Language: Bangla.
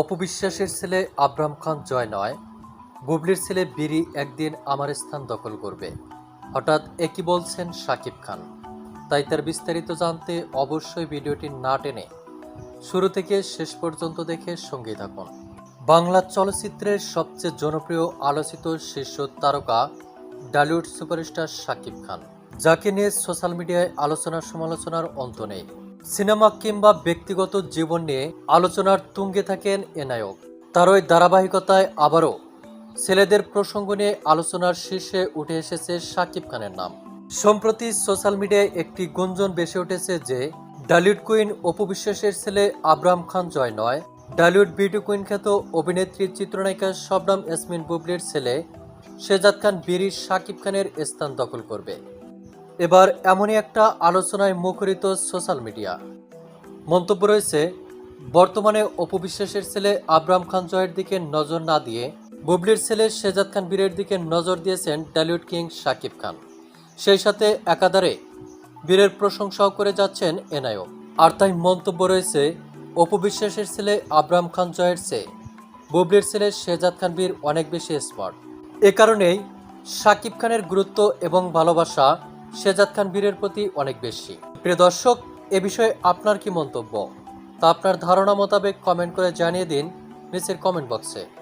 অপবিশ্বাসের ছেলে আব্রাম খান জয় নয়। বুবলির ছেলে বিরি একদিন আমার স্থান দখল করবে। হঠাৎ একই বলছেন সাকিব খান। তাই তার বিস্তারিত জানতে অবশ্যই ভিডিওটি না টেনে শুরু থেকে শেষ পর্যন্ত দেখে সঙ্গী থাকুন। বাংলা চলচ্চিত্রের সবচেয়ে জনপ্রিয় আলোচিত শীর্ষ তারকা ডালিউড সুপারস্টার শাকিব খান, যাকে নিয়ে সোশ্যাল মিডিয়ায় আলোচনা সমালোচনার অন্ত নেই। সিনেমা কিংবা ব্যক্তিগত জীবন নিয়ে আলোচনার তুঙ্গে থাকেন এ নায়ক। তার ওই ধারাবাহিকতায় আবারও ছেলেদের প্রসঙ্গ নিয়ে আলোচনার শীর্ষে উঠে এসেছে শাকিব খানের নাম। সম্প্রতি সোশ্যাল মিডিয়ায় একটি গুঞ্জন বেশি উঠেছে যে, ডালিউড কুইন অপু বিশ্বাসের ছেলে আব্রাম খান জয় নয়, ডালিউড বিউটি কুইন খ্যাত অভিনেত্রী চিত্রনায়িকা শবনম ইয়াসমিন বুবলির ছেলে শেজাদ খান বীরির শাকিব খানের স্থান দখল করবে। এবার এমনই একটা আলোচনায় মুখরিত সোশ্যাল মিডিয়া। মন্তব্য রয়েছে, বর্তমানে অপবিশ্বাসের ছেলে আব্রাম খান জয়ের দিকে নজর না দিয়ে বুবলির ছেলে শেজাদ খান বীরের দিকে নজর দিয়েছেন ডালিউড কিং শাকিব খান। সেই সাথে একাধারে বীরের প্রশংসাও করে যাচ্ছেন এনায়ক আর তাই মন্তব্য রয়েছে অপবিশ্বাসের ছেলে আব্রাম খান জয়ের চেয়ে বুবলির ছেলে শেজাদ খান বীর অনেক বেশি স্মার্ট এ কারণেই শাকিব খানের গুরুত্ব এবং ভালোবাসা শেজাদ খান বীরের প্রতি অনেক বেশি। প্রিয় দর্শক, এ বিষয়ে আপনার কি মন্তব্য? তা আপনার ধারণা মোতাবেক কমেন্ট করে জানিয়ে দিন নিচের কমেন্ট বক্সে।